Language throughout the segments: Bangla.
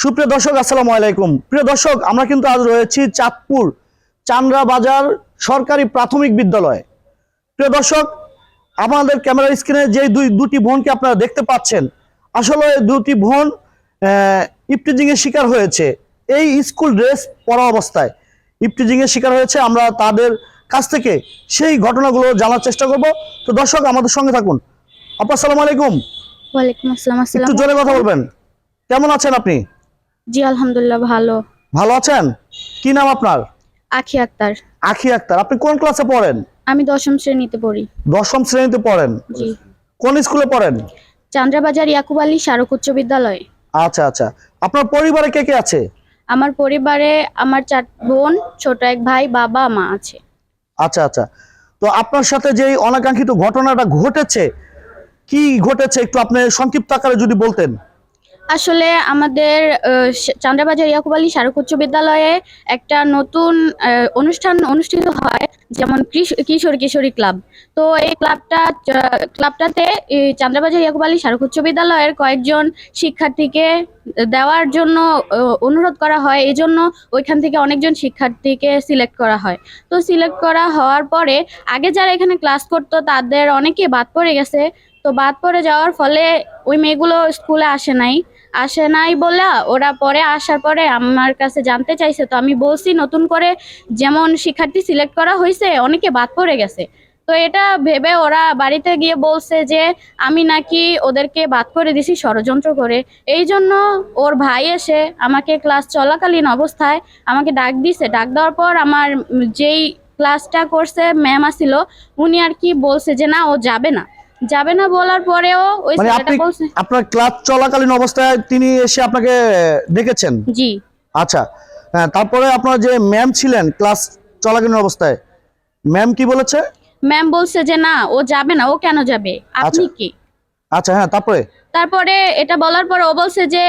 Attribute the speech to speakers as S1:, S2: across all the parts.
S1: সুপ্রিয় দর্শক আসসালামু আলাইকুম। প্রিয় দর্শক আমরা কিন্তু আজ রয়েছি চাঁদপুর চান্দ্রা বাজার সরকারি প্রাথমিক বিদ্যালয়। প্রিয় দর্শক আমাদের ক্যামেরার স্ক্রিনে যে দুই দুটি বোনকে আপনারা দেখতে পাচ্ছেন আসলে এই দুটি বোন ইপটিজিং এর শিকার হয়েছে। এই স্কুল ড্রেস পরা অবস্থায় ইপটিজিং এর শিকার হয়েছে। আমরা তাদের কাছ থেকে সেই ঘটনাগুলো জানার চেষ্টা করব। তো দর্শক আমাদের সঙ্গে থাকুন। আপা আসসালামু আলাইকুম।
S2: ওয়ালাইকুম আসসালাম
S1: একটু জোরে কথা বলবেন। কেমন আছেন আপনি?
S2: জি আলহামদুলিল্লাহ ভালো।
S1: ভালো আছেন? কি নাম আপনার?
S2: আখি আক্তার।
S1: আখি আক্তার আপনি কোন ক্লাসে পড়েন?
S2: আমি দশম শ্রেণীতে পড়ি।
S1: দশম শ্রেণীতে পড়েন?
S2: জি।
S1: কোন স্কুলে পড়েন?
S2: চান্দ্রাবাজার ইয়াকুব আলী স্মারক উচ্চ বিদ্যালয়।
S1: আচ্ছা আচ্ছা। আপনার পরিবারে কে কে আছে?
S2: আমার পরিবারে আমার চার বোন ছোট এক ভাই বাবা মা আছে।
S1: আচ্ছা আচ্ছা। তো আপনার সাথে যে অনাকাঙ্ক্ষিত ঘটনাটা ঘটেছে কি ঘটেছে একটু আপনি সংক্ষিপ্ত আকারে যদি বলতেন।
S2: আসলে আমাদের চান্দ্রাবাজার ইয়াকুব আলী উচ্চ বিদ্যালয়ে একটা নতুন অনুষ্ঠান অনুষ্ঠিত হয় যেমন কিশোর কিশোরী ক্লাব। তো এই ক্লাবটা ক্লাবটাতে চান্দ্রাবাজার ইয়াকুব আলী উচ্চ বিদ্যালয়ের কয়েকজন শিক্ষার্থীকে দেওয়ার জন্য অনুরোধ করা হয়। এই জন্য ওইখান থেকে অনেকজন শিক্ষার্থীকে সিলেক্ট করা হয়। তো সিলেক্ট করা হওয়ার পরে আগে যারা এখানে ক্লাস করতো তাদের অনেকে বাদ পড়ে গেছে। তো বাদ পড়ে যাওয়ার ফলে ওই মেয়েগুলো স্কুলে আসে নাই। আসে নাই বলে, ওরা পরে আসার পরে আমার কাছে জানতে চাইছে। তো আমি বলছি, নতুন করে যেমন শিক্ষার্থী সিলেক্ট করা হয়েছে, অনেকে বাদ পড়ে গেছে। তো এটা ভেবে ওরা বাড়িতে গিয়ে বলছে যে, আমি নাকি ওদেরকে বাদ করে দিছি ষড়যন্ত্র করে। এই জন্য ওর ভাই এসে আমাকে ক্লাস চলাকালীন অবস্থায় আমাকে ডাক দিছে। ডাক দেওয়ার পর আমার যেই ক্লাসটা করছে, ম্যাম আসছিল উনি আর কি বলছে যে, না, ও যাবে না। যাবে না বলার পরেও ওই
S1: মানে
S2: ছেলেটা বলছে
S1: আপনার ক্লাস চলাকালীন অবস্থায় তিনি এসে আপনাকে ডেকেছেন
S2: জি।
S1: আচ্ছা। হ্যাঁ তারপরে আপনার যে ম্যাম ছিলেন ক্লাস চলাকালীন অবস্থায় ম্যাম কি বলেছে?
S2: ম্যাম বলছে যে না ও যাবে না ও কেন যাবে? আপনি
S1: আচ্ছা।
S2: কি?
S1: আচ্ছা হ্যাঁ তারপরে?
S2: তারপরে এটা বলার পর ও বলছে যে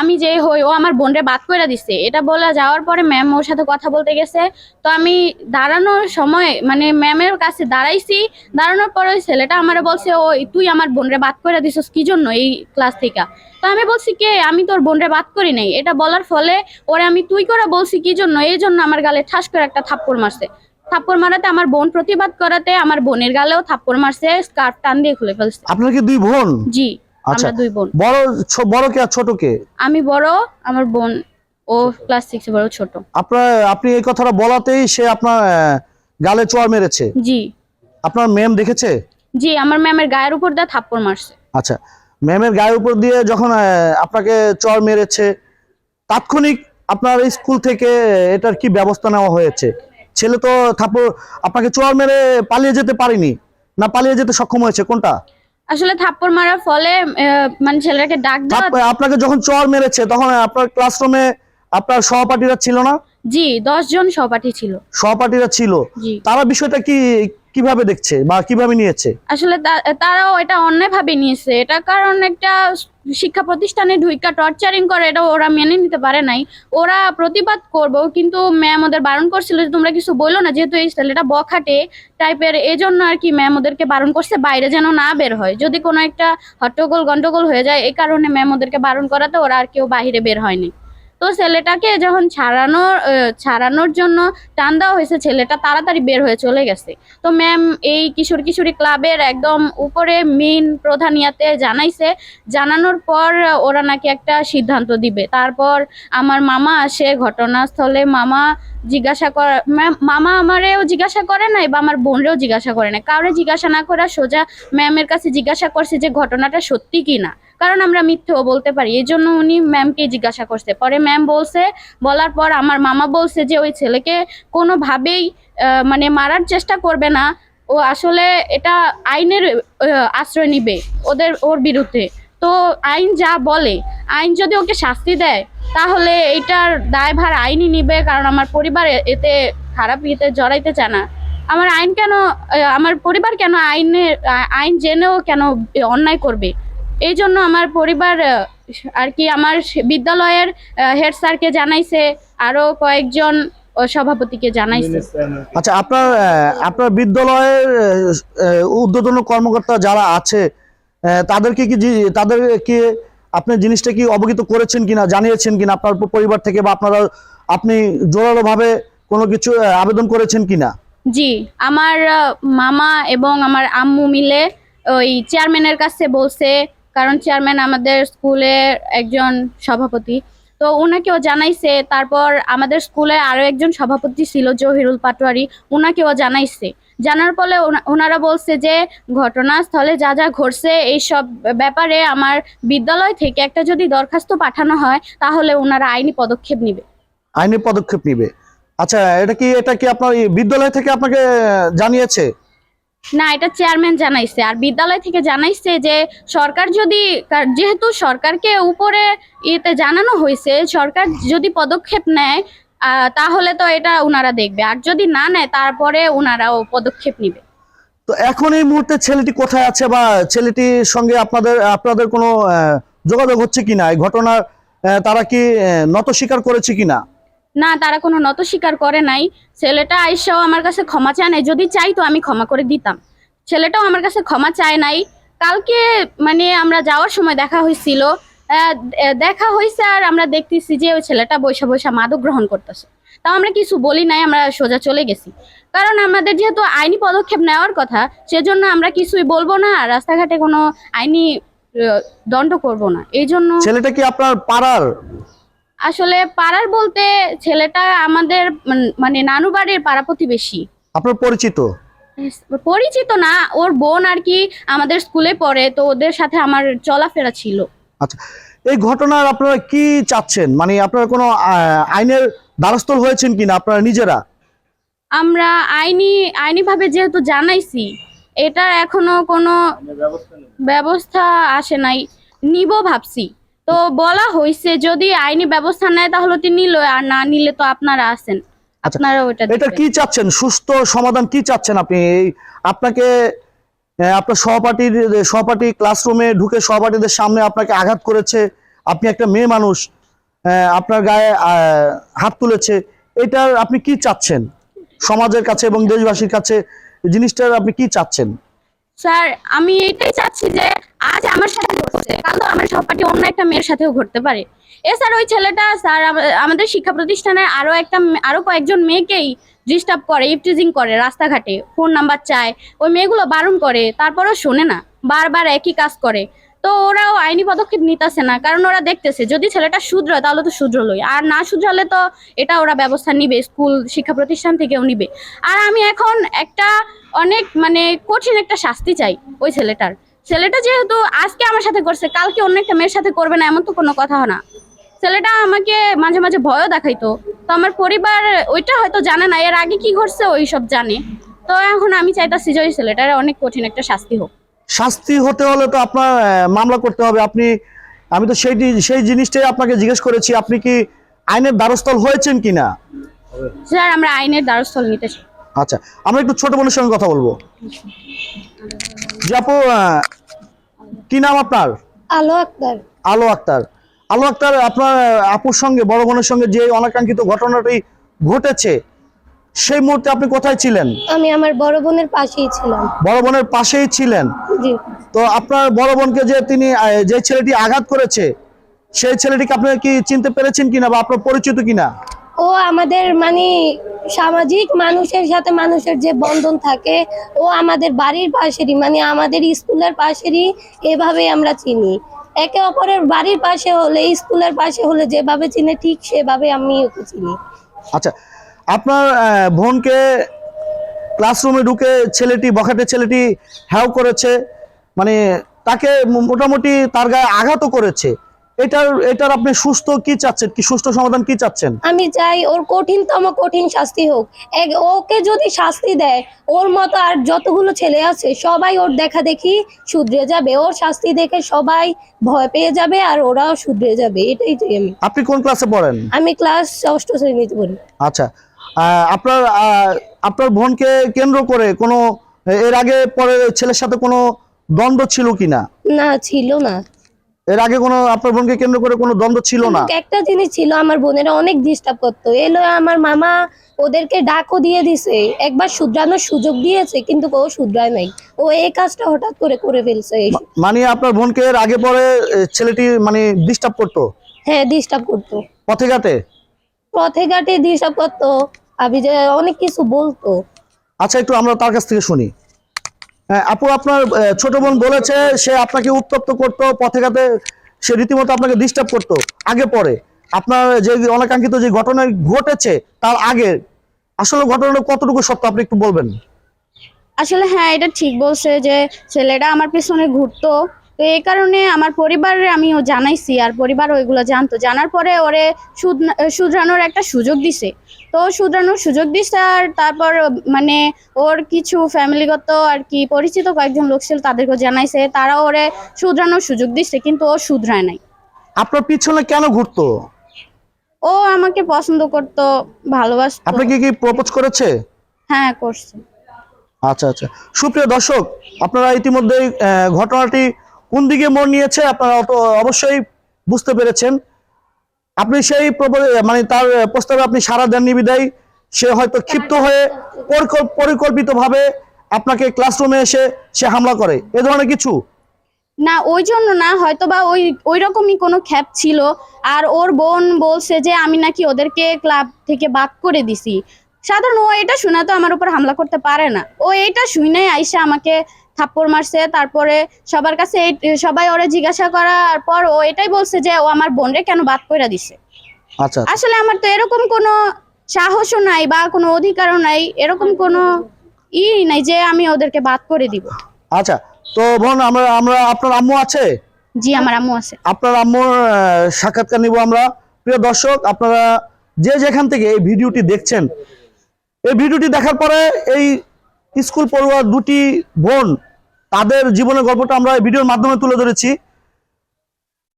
S2: আমি যে হই ও আমার বোনরে বাদ করে দিছে। এটা বলা যাওয়ার পরে ম্যাম ওর সাথে কথা বলতে গেছে। তো আমি দাঁড়ানোর সময় মানে ম্যামের কাছে দাঁড়াইছি। দাঁড়ানোর পর ওই ছেলেটা আমার বলছে ও তুই আমার বোনরে বাদ করে দিছিস কি জন্য এই ক্লাস থেকে? তো আমি বলছি কে? আমি তোর বোনরে বাদ করি নাই। এটা বলার ফলে ওরে আমি তুই করে বলছি কি জন্য? এই জন্য আমার গালে ঠাস করে একটা থাপ্পড় মারছে। থাপ্পড় মারাতে আমার বোন প্রতিবাদ করাতে আমার বোনের গালেও থাপ্পড় মারছে স্কার্ফ টান দিয়ে খুলে ফেলছে।
S1: আপনার কি দুই বোন?
S2: জি।
S1: আচ্ছা।
S2: দুই বোন।
S1: বড় বড় কে আর ছোট কে?
S2: আমি বড় আমার বোন। ও ক্লাস সিক্সে বড় ছোট।
S1: আপনার আপনি এই কথাটা বলাতেই সে আপনার গালে চোয়ার মেরেছে।
S2: জি।
S1: আপনার ম্যাম দেখেছে?
S2: জি আমার ম্যামের গায়ের উপর দিয়ে থাপ্পড় মারছে।
S1: আচ্ছা ম্যামের গায়ের উপর দিয়ে যখন আপনাকে চর মেরেছে তাৎক্ষণিক আপনার স্কুল থেকে এটার কি ব্যবস্থা নেওয়া হয়েছে? ছেলে তো থাপ্পড় আপনাকে চর মেরে পালিয়ে যেতে পারেনি। না পালিয়ে যেতে সক্ষম হয়েছে কোনটা?
S2: আসলে থাপ্পড় মারার ফলে মানে ছেলেটাকে ডাক দেওয়া
S1: আপনাকে যখন চর মেরেছে, তখন আপনার ক্লাসরুমে আপনার সহপাঠীরা ছিল না?
S2: জি দশ জন সহপাঠী ছিল।
S1: সহপাঠীরা ছিল। তারা বিষয়টা কি কীভাবে দেখছে বা কীভাবে নিয়েছে?
S2: আসলে তারাও এটা অন্যায়ভাবে নিয়েছে। এটা কারণ একটা শিক্ষা প্রতিষ্ঠানে ঢুইকা টর্চারিং করে এটা ওরা মেনে নিতে পারে নাই। ওরা প্রতিবাদ করব কিন্তু ম্যাম ওদের বারণ করছিল যে তোমরা কিছু বলল না যেহেতু এই ছেলেটা বখাটে টাইপের এই জন্য আর কি ম্যাম ওদেরকে বারণ করছে বাইরে যেন না বের হয়। যদি কোনো একটা হট্টগোল গন্ডগোল হয়ে যায় এই কারণে ম্যাম ওদেরকে বারণ করাতে ওরা আর কেউ বাইরে বের হয়নি। তো ছেলেটাকে যখন ছাড়ানোর ছাড়ানোর জন্য টান দেওয়া হয়েছে, ছেলেটা তাড়াতাড়ি বের হয়ে চলে গেছে। তো ম্যাম এই কিশোর কিশোরী ক্লাবের একদম উপরে মেইন প্রধান ইয়াতে জানাইছে। জানানোর পর ওরা নাকি একটা সিদ্ধান্ত দিবে। তারপর আমার মামা আসে ঘটনাস্থলে। মামা জিজ্ঞাসা করে মামা আমারেও জিজ্ঞাসা করে নাই বা আমার বোনরেও জিজ্ঞাসা করে নাই। কাউরে জিজ্ঞাসা না করা সোজা ম্যামের কাছে জিজ্ঞাসা করছে যে ঘটনাটা সত্যি কি না কারণ আমরা মিথ্যেও বলতে পারি। এই জন্য উনি ম্যামকে জিজ্ঞাসা করছে। পরে ম্যাম বলছে, বলার পর আমার মামা বলছে যে ওই ছেলেকে কোনোভাবেই মানে মারার চেষ্টা করবে না। ও আসলে এটা আইনের আশ্রয় নিবে ওদের, ওর বিরুদ্ধে। তো আইন যা বলে, আইন যদি ওকে শাস্তি দেয়, তাহলে এটার দায়ভার আইনই নিবে, কারণ আমার পরিবার এতে খারাপ ইয়েতে জড়াইতে চায় না। আমার আইন কেন আমার পরিবার কেন আইনের আইন জেনেও কেন অন্যায় করবে? এই জন্য আমার পরিবার আর কি আমার বিদ্যালয়ের হেড স্যারকে জানাইছে আরও কয়েকজন সভাপতিকে জানাইছে।
S1: আচ্ছা আপনার আপনার বিদ্যালয়ের ঊর্ধ্বতন কর্মকর্তা যারা আছে তাদেরকে কি তাদেরকে আপনি জিনিসটা কি অবগত করেছেন কিনা জানিয়েছেন কিনা আপনার পরিবার থেকে বা আপনারা আপনি জোরালো ভাবে কোনো কিছু আবেদন করেছেন কিনা?
S2: জি আমার মামা এবং আমার আম্মু মিলে ওই চেয়ারম্যানের কাছে বলছে কারণ চেয়ারম্যান আমাদের স্কুলের একজন সভাপতি। তো ওনাকেও জানাইছে, তারপর আমাদের স্কুলে আরও একজন সভাপতি ছিল জহিরুল পাটোয়ারি ওনাকেও জানাইছে। জানার ফলে ওনারা বলছে যে, ঘটনাস্থলে যা যা ঘটছে, এইসব ব্যাপারে আমার বিদ্যালয় থেকে একটা যদি দরখাস্ত পাঠানো হয়, তাহলে ওনারা আইনি পদক্ষেপ নেবে।
S1: আইনি পদক্ষেপ নিবে। আচ্ছা এটা কি এটা কি আপনার বিদ্যালয় থেকে আপনাকে জানিয়েছে?
S2: না, এটা চেয়ারম্যান জানাইছে। আর বিদ্যালয় থেকে জানাইছে যে সরকার যদি যেহেতু সরকারকে উপরে ইয়েতে জানানো হয়েছে সরকার যদি পদক্ষেপ নেয় তাহলে তো এটা ওনারা দেখবে। আর যদি না নেয়, তারপরে ওনারাও পদক্ষেপ নেবে।
S1: তো এখন এই মুহূর্তে ছেলেটি কোথায় আছে বা ছেলেটির সঙ্গে আপনাদের আপনাদের কোনো যোগাযোগ হচ্ছে কিনা? এই ঘটনার তারা কি নত স্বীকার করেছে কিনা?
S2: না, তারা কোনো নত স্বীকার করে নাই। ছেলেটা আইসাও আমার কাছে ক্ষমা চায় নাই। যদি চাইতো আমি ক্ষমা করে দিতাম। ছেলেটাও আমার কাছে ক্ষমা চায় নাই। কালকে মানে আমরা যাওয়ার সময় দেখা হয়েছিল। দেখা হয়েছে আর আমরা দেখতেছি যে ওই ছেলেটা বৈশা বৈশা মাদক গ্রহণ করতেছে। তাও আমরা কিছু বলি নাই, আমরা সোজা চলে গেছি। কারণ আমাদের যেহেতু আইনি পদক্ষেপ নেওয়ার কথা, সেজন্য আমরা কিছুই বলব না রাস্তাঘাটে কোনো আইনি দণ্ড করব না। এই জন্য
S1: ছেলেটা কি আপনার পাড়ার?
S2: আসলে পাড়ার বলতে ছেলেটা আমাদের মানে নানু বাড়ির পাড়া প্রতিবেশী।
S1: আপনার পরিচিত?
S2: পরিচিত না ওর বোন আর কি আমাদের স্কুলে পড়ে তো ওদের সাথে আমার চলাফেরা ছিল।
S1: আচ্ছা এই ঘটনার আপনারা কি চাচ্ছেন? মানে আপনারা কোনো আইনের দ্বারস্থ হয়েছেন কিনা আপনারা নিজেরা?
S2: আমরা আইনি আইনিভাবে যেহেতু জানাইছি এটার এখনও কোনো ব্যবস্থা আসে নাই। নিব ভাবছি। তো বলা হয়েছে যদি আইনি ব্যবস্থা নেয় তাহলে তো নিল আর না নিলে তো আপনারা আছেন।
S1: আচ্ছা,
S2: আপনারা ওইটা
S1: এটা কি চাচ্ছেন? সুস্থ সমাধান কি চাচ্ছেন আপনি? এই আপনাকে আপনার সহপাঠীর সহপাঠী ক্লাসরুমে ঢুকে সহপাঠীদের সামনে আপনাকে আঘাত করেছে আপনি একটা মেয়ে মানুষ আপনার গায়ে হাত তুলেছে এটার আপনি কি চাচ্ছেন? সমাজের কাছে এবং দেশবাসীর কাছে জিনিসটার আপনি কি চাচ্ছেন?
S2: স্যার, আমি এটাই চাচ্ছি যে আজ আমার সাথে ঘটছে। কাল তো আমার সহপাঠী অন্য একটা মেয়ের সাথেও ঘটতে পারে। এ স্যার, ওই ছেলেটা, স্যার আমাদের শিক্ষা প্রতিষ্ঠানে আরও একটা আরও কয়েকজন মেয়েকেই ডিস্টার্ব করে ইফটিজিং করে রাস্তাঘাটে। ফোন নাম্বার চায়। ওই মেয়েগুলো বারণ করে, তারপরও শোনে না। বারবার একই কাজ করে। তো ওরাও আইনি পদক্ষেপ নিতেছে না, কারণ ওরা দেখতেছে যদি ছেলেটা শুধরয় তাহলে তো শুধরলই, আর না শুধরালে তো এটা ওরা ব্যবস্থা নিবে, স্কুল শিক্ষা প্রতিষ্ঠান থেকেও নিবে। আর আমি এখন একটা অনেক মানে কঠিন একটা শাস্তি চাই ওই ছেলেটার। ছেলেটা যেহেতু আজকে আমার সাথে করছে, কালকে অন্য একটা মেয়ের সাথে করবে না, এমন তো কোনো কথা না। ছেলেটা আমাকে মাঝে মাঝে ভয়ও দেখাইতো। তো আমার পরিবার ওইটা হয়তো জানে না, এর আগে কি ঘটছে ওই সব জানে। তো এখন আমি চাইতাছি যে ওই ছেলেটার অনেক কঠিন একটা শাস্তি হোক।
S1: শাস্তি হতে হলে তো আপনার মামলা করতে হবে। আপনি আমি তো সেই সেই জিনিসটাই আপনাকে জিজ্ঞেস করেছি আপনি কি আইনের দ্বারস্থল হয়েছেন কিনা?
S2: স্যার আমরা আইনের দ্বারস্থল নিতে
S1: আচ্ছা আমরা একটু ছোট বোনের সঙ্গে কথা বলব। জি আপু কি নাম আপনার?
S3: আলো আক্তার।
S1: আলো আক্তার। আলো আক্তার আপনার আপুর সঙ্গে বড় বোনের সঙ্গে যে অনাকাঙ্ক্ষিত ঘটনাটি ঘটেছে সেই মুহূর্তে আপনি কোথায় ছিলেন?
S3: আমি আমার বড় বোনের পাশেই ছিলাম।
S1: বড় বোনের পাশেই ছিলেন?
S3: জি।
S1: তো আপনার বড় বোনকে যে তিনি যে ছেলেটি আঘাত করেছে সেই ছেলেটিকে আপনি কি চিনতে পেরেছেন কিনা বা আপনার পরিচিত কিনা?
S3: ও আমাদের মানে সামাজিক মানুষের সাথে মানুষের যে বন্ধন থাকে ও আমাদের বাড়ির পাশেরই মানে আমাদের স্কুলের পাশেরই এভাবে আমরা চিনি। একে অপরের বাড়ির পাশে হলে স্কুলের পাশে হলে যেভাবে চিনি ঠিক সেভাবে আমি ওকে চিনি।
S1: আচ্ছা আপনার বোনকে ক্লাসরুমে ঢুকে ছেলেটি বখাটে ছেলেটি হ্যাও করেছে মানে তাকে মোটামুটি তার গায়ে আঘাতও করেছে। এটার এটার আপনি সুস্থ কি চাচ্ছেন? কি সুস্থ সমাধান কি চাচ্ছেন?
S3: আমি চাই ওর কঠিনতম কঠিন শাস্তি হোক। ওকে যদি শাস্তি দেয় ওর মতো আর যতগুলো ছেলে আছে সবাই ওর দেখা দেখি শুধরে যাবে। ওর শাস্তি দেখে সবাই ভয় পেয়ে যাবে আর ওরাও শুধরে যাবে। এটাই চাই আমি।
S1: আপনি কোন ক্লাসে পড়েন?
S3: আমি ক্লাস ষষ্ঠ শ্রেণীতে পড়ি।
S1: আচ্ছা আপনার আপনার বোনকে কেন্দ্র করে কোনো এর আগে পরে ছেলের সাথে কোনো দ্বন্দ্ব ছিল কিনা
S3: না? ছিল না।
S1: এর আগে কোনো আপনার বোনকে কেন্দ্র করে কোনো দ্বন্দ্ব ছিল না?
S3: একটা জিনিস ছিল আমার বোনেরা অনেক ডিস্টার্ব করতো। এলো আমার মামা ওদেরকে ডাকও দিয়ে দিছে। একবার শুধরানোর সুযোগ দিয়েছে কিন্তু ও শুধরায় নাই। ও এই কাজটা হঠাৎ করে করে ফেলছে।
S1: মানে আপনার বোনকে এর আগে পরে ছেলেটি মানে ডিস্টার্ব করতো?
S3: হ্যাঁ ডিস্টার্ব করতো।
S1: পথে ঘাটে?
S3: পথে ঘাটে ডিস্টার্ব করতো। আমি যে অনেক কিছু বলতো।
S1: আচ্ছা একটু আমরা তার কাছ থেকে শুনি। হ্যাঁ, আপু আপনার ছোট বোন বলেছে সে আপনাকে উত্তপ্ত করতো পথে ঘাটে সে রীতিমতো আপনাকে ডিস্টার্ব করতো আগে পরে। আপনার যে অনাকাঙ্ক্ষিত যে ঘটনা ঘটেছে তার আগে। আসলে ঘটনাটা কতটুকু সত্য আপনি একটু বলবেন?
S2: আসলে হ্যাঁ এটা ঠিক বলছে যে ছেলেটা আমার পেছনে ঘুরতো। তো এই কারণে আমার পরিবারে আমিও জানাইছি আর পরিবার ওইগুলো জানতো। জানার পরে ওরে শুধ- শুধরানোর একটা সুযোগ দিছে। তো শুধরানোর সুযোগ দিছে আর তারপর মানে ওর কিছু ফ্যামিলিগত আর কি পরিচিত কয়েকজন লোক ছিল তাদেরকে জানাইছে তারা ওরে শুধরানোর সুযোগ দিছে কিন্তু ও শুধরায় নাই।
S1: আপনার পিছনে কেন ঘুরতো?
S2: ও আমাকে পছন্দ করতো ভালোবাসতো।
S1: আপনি কি কি প্রপোজ করেছে?
S2: হ্যাঁ করছে।
S1: আচ্ছা আচ্ছা। সুপ্রিয় দর্শক আপনারা ইতিমধ্যেই আহ, ঘটনাটি কোন দিকে মোড় নিয়েছে আপনারা অবশ্যই বুঝতে পেরেছেন। আপনি সেই মানে তার প্রস্তাবে আপনি সারা দেননি বিদায়। সে হয়তো ক্ষিপ্ত হয়ে পরিকল্পিত ভাবে আপনাকে ক্লাসরুমে এসে সে হামলা করে। এ ধরনের কিছু?
S2: না, ওই জন্য না হয়তো বা ওই ওই রকমই কোনো খ্যাপ ছিল। আর ওর বোন বলছে যে, আমি নাকি ওদেরকে ক্লাব থেকে বাদ করে দিছি। সাধারণ ও এটা শুনে তো আমার উপর হামলা করতে পারে না। ও এটা শুনে আইসা আমাকে থাপ্পড় মারছে তারপরে সবার কাছে সবাই ওরে জিজ্ঞাসা করার পর ও এটাই বলছে যে ও আমার বোনরে কেন বাদ করে দিছে।
S1: আচ্ছা
S2: আসলে আমার তো এরকম কোনো সাহসও নাই বা কোনো অধিকারও নাই এরকম কোনো ই নাই যে আমি ওদেরকে বাদ করে দিব।
S1: আচ্ছা তো বোন আমরা আমরা আপনার আম্মু আছে?
S2: জি আমার আম্মু আছে।
S1: আপনার আম্মুর সাক্ষাৎকার নিব আমরা। প্রিয় দর্শক আপনারা যে যেখান থেকে এই ভিডিওটি দেখছেন এই ভিডিওটি দেখার পরে এই স্কুল পড়ুয়া দুটি বোন তাদের জীবনের গল্পটা আমরা ভিডিওর মাধ্যমে তুলে ধরেছি।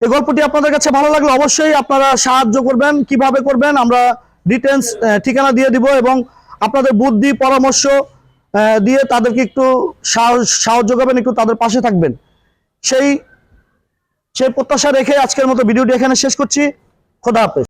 S1: এই গল্পটি আপনাদের কাছে ভালো লাগলে অবশ্যই আপনারা সাহায্য করবেন, কীভাবে করবেন, আমরা ডিটেলস ঠিকানা দিয়ে দিব এবং আপনাদের বুদ্ধি, পরামর্শ দিয়ে তাদেরকে একটু সাহায্য করবেন, একটু তাদের পাশে থাকবেন। সেই সেই প্রত্যাশা রেখে আজকের মতো ভিডিওটি এখানে শেষ করছি। খোদা হাফেজ।